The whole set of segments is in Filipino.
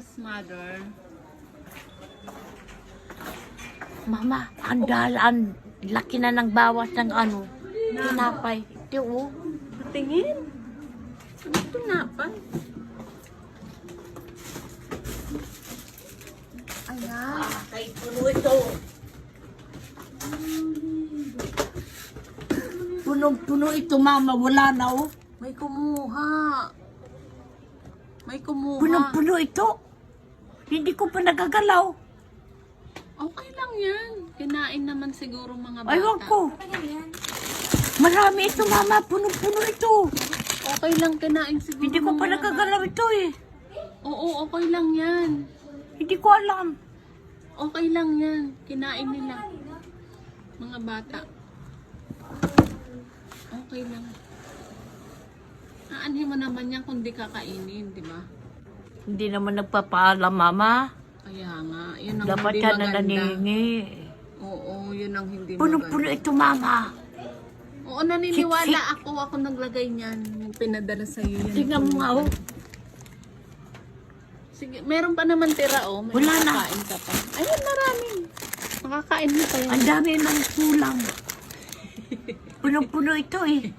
Yes, mother. Mama, ang dalan. Laki na ng bawas ng ano. Tinapay. Ito, oh. Tingin. Ano ito na pa? Ayan. Kay puno ito. Punong-puno ito, mama. Wala na, oh. May kumuha. May kumuha. Punong-puno ito. Hindi ko pa nagagalaw. Okay lang yan. Kinain naman siguro mga bata. Aywan ko. Marami ito, mama. Punong-puno ito. Okay lang kinain siguro Hindi ko pa mga nagagalaw ito, eh. bata. Oo, okay lang yan. Hindi ko alam. Okay lang yan. Kinain nila. Mga bata. Okay lang. Aanhin mo naman yan kung di kakainin, di ba? Hindi naman nagpapaalam, mama. Kaya nga, yun ang Dapat hindi ka na maganda. naningi. Oo, yun ang hindi Punong-puno maganda. ito, mama. Oo, naniniwala ako. Ako naglagay niyan. Yung pinadala sa iyo yan. Tingnan mo nga, oh. Sige, meron pa naman tira, oh. May Wala na. makakain ka pa. Ayun, marami. Makakain mo pa yan. Ang dami ng kulang. Punong-puno ito, eh.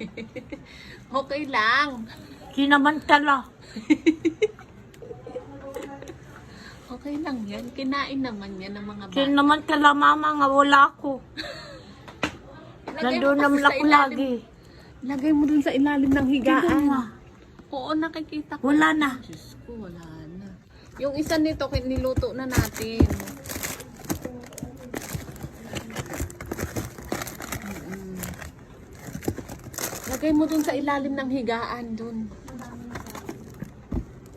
Okay lang. Kinamantala. Okay lang yan. Kinain naman yan ng mga bata. Kinamantala, mama, nga wala ako. Lagay mo Nandun kasi naman sa ako ilalim- lagi. Lagay mo dun sa ilalim ng higaan. nga. Oo, nakikita ko. Wala na. Diyos ko, wala na. Yung isa nito, kin- niluto na natin. Mm-mm. Lagay mo dun sa ilalim ng higaan, dun.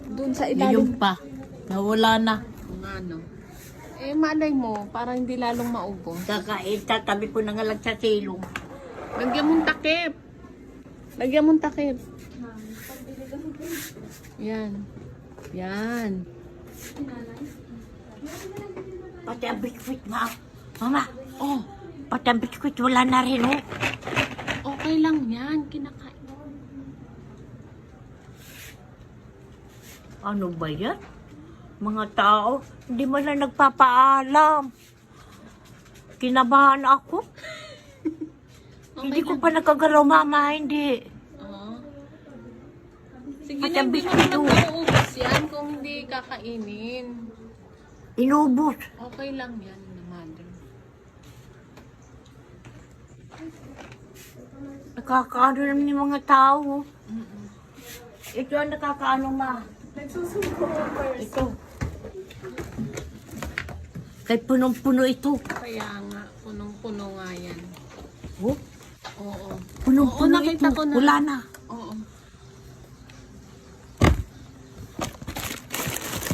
Dun sa ilalim. pa. Nawala na. Ano. Eh, malay mo, para hindi lalong maubos. Kakain, tatabi ko na nga lang sa silong. Lagyan mong takip. Lagyan mong takip. Yan. Yan. Pati ang biskwit, ma. Mama, oh, pati ang biskwit, wala na rin, oh. Okay lang yan. Kinakain. Ano ba yan? Mga tao, hindi mo na nagpapaalam. Kinabahan ako. Okay hindi ko lang. pa nakagalaw, mama, hindi. Oo. Sige Pati na, ang hindi mo naman mauubos yan kung hindi kakainin. Inubos. Okay lang yan, mother. Nakakaano naman yung mga tao. Mm-mm. Ito ang nakakaano, ma. Ito. Kay punong-puno ito. Kaya nga, punong-puno nga yan. Oh, Oo. punong-puno Oo, nakita ito. ko na. Wala na. Oo.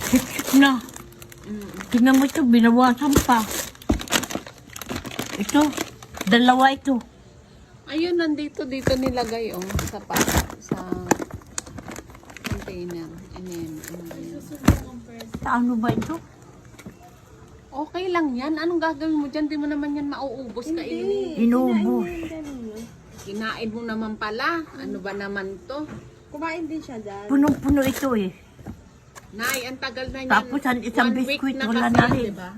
Sip-sip na. Mm. Tingnan mo ito, binawasan pa. Ito, dalawa ito. Ayun, nandito dito nilagay oh sa pa sa container. Ano yan? Ano ba ano ito? Okay lang yan. Anong gagawin mo dyan? Di mo naman yan mauubos kainin. Inubos. Kinain mo naman pala. Ano ba naman to? Kumain din siya dyan. Punong-puno ito eh. Nay, ang tagal na yan. Tapos ang isang One week biskwit, na wala kasi, na rin. Diba?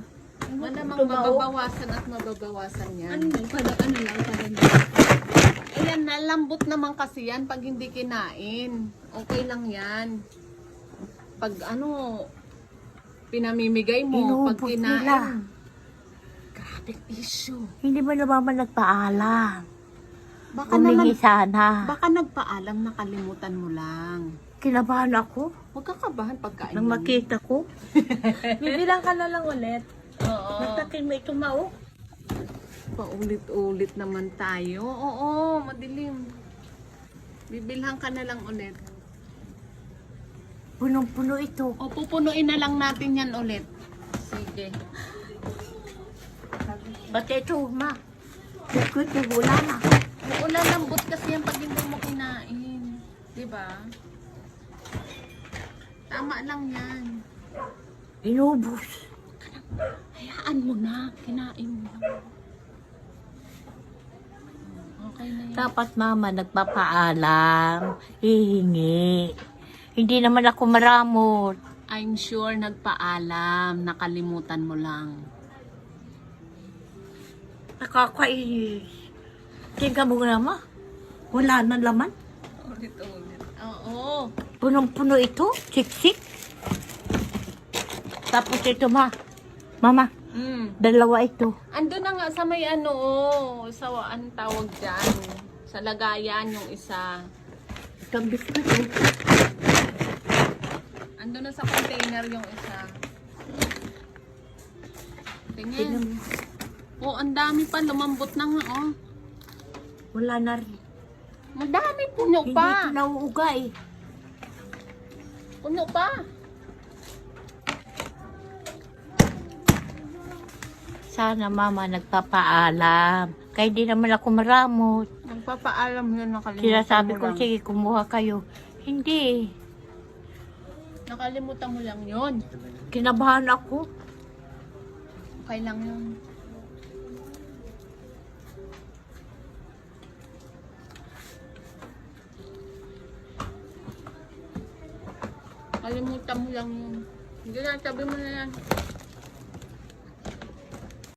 Malamang Tumaw. mababawasan at mababawasan yan. Ano yun? Pada, ano lang, pada Ayan, nalambot naman kasi yan pag hindi kinain. Okay lang yan. Pag ano, pinamimigay mo, pag Inubos kinain. nila. Grabe issue. Hindi mo naman nagpaalam. Baka naman, Humingi sana. baka nagpaalam nakalimutan mo lang. Kinabahan ako Huwag ka kabahan pagkain. nang mo. makita ko. Bibilang ka na lang ulit. Oo. Nagtakin mo ito mao. Paulit-ulit naman tayo. Oo, madilim. Bibilhan ka na lang ulit. Punong-puno ito. O, pupunuin na lang natin yan ulit. Sige. Ito, ma. Biskwit na wala na. Oo, lalambot kasi yan pag hindi mo kinain. Di ba? Tama lang yan. Inubos. Hayaan mo na. Kinain mo lang. Okay na yan. Dapat mama nagpapaalam. Hihingi. Hindi naman ako maramot. I'm sure nagpaalam, nakalimutan mo lang. Nakakainis. Tingnan mo naman. Wala na laman. Oo. Punong-puno ito. Siksik. Tapos ito ma. Mama, Mm. dalawa ito. Ando na nga sa may ano, oh, sa an tawag dyan. Sa lagayan yung isa. Ito ang biskuit. Ando na sa container yung isa. Tingnan Tingnan. mo. Oh, ang dami pa. Lumambot na nga, oh. Wala na rin. Madami puno Hindi pa. ito nauuga eh. Puno pa. Sana mama nagpapaalam. Kaya di naman ako maramot. Nagpapaalam yun, nakalimutan Sinasabi mo ko, sige, kumuha kayo. Hindi. Nakalimutan mo lang yun. Kinabahan ako. Okay lang yun. Kalimutan mo lang yun. Hindi na, sabi mo na yan.